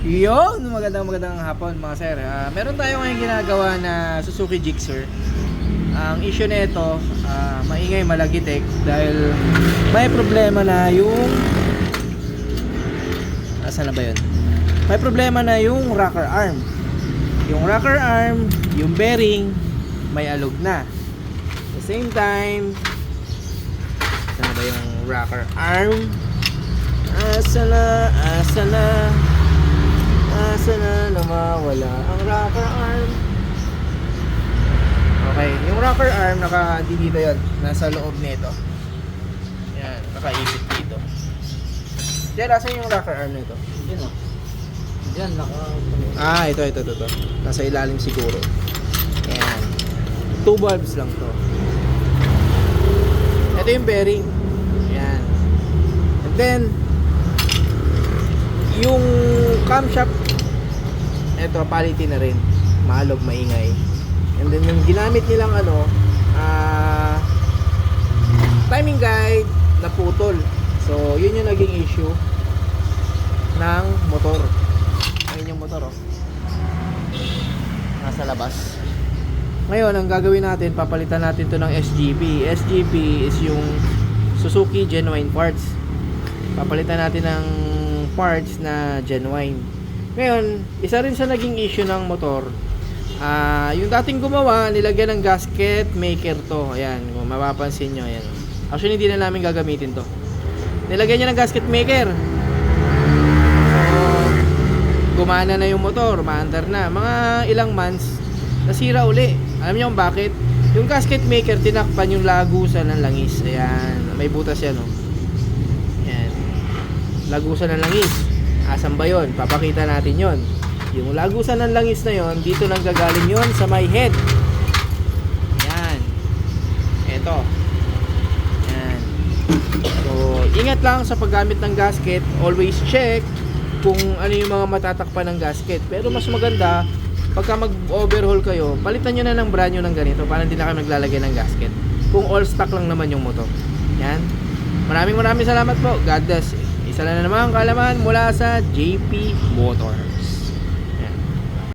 Yun, magandang magandang hapon mga sir. Ah, meron tayo ngayon ginagawa na Suzuki Gixxer. Ang issue nito, ah, maingay malagitik dahil may problema na yung Asan na ba yun? May problema na yung rocker arm. Yung rocker arm, yung bearing, may alog na. At the same time, Asan na ba yung rocker arm? Asa na, asa na, asa na namawala ang rocker arm. Okay, yung rocker arm naka di dito yon, nasa loob nito. Yan, nakaipit dito. Diyan, asan yung rocker arm nito? Yan o. Yan, naka... Ah, ito, ito, ito, ito. Nasa ilalim siguro. Ayan. Two bulbs lang to. Ito yung bearing. Ayan. And then, yung camshaft, ito, pality na rin. Maalog, maingay. And then, yung ginamit nilang ano, ah, timing guide na putol. So, yun yung naging issue ng motor. Ayun yung motor, oh. Nasa labas. Ngayon, ang gagawin natin, papalitan natin to ng SGP. SGP is yung Suzuki Genuine Parts. Papalitan natin ng parts na genuine. Ngayon, isa rin sa naging issue ng motor, ah yung dating gumawa, nilagyan ng gasket maker to. Ayan, kung mapapansin nyo, ayan. Actually, hindi na namin gagamitin to. Nilagyan niya ng gasket maker. So, gumana na yung motor, maandar na. Mga ilang months, nasira uli. Alam niyo kung bakit? Yung gasket maker, tinakpan yung lagusan ng langis. Ayan, may butas yan, oh. Ayan. Lagusan ng langis. Asan ba yun? Papakita natin yon. Yung lagusan ng langis na yon, dito nang gagaling yon sa my head. Ayan. Eto. Ayan. So, ingat lang sa paggamit ng gasket. Always check kung ano yung mga matatakpan ng gasket. Pero mas maganda, pagka mag-overhaul kayo, palitan nyo na ng brand new ng ganito para hindi na kayo naglalagay ng gasket. Kung all stock lang naman yung motor. Yan. Maraming maraming salamat po. God bless. Isa na naman kalaman mula sa JP Motor.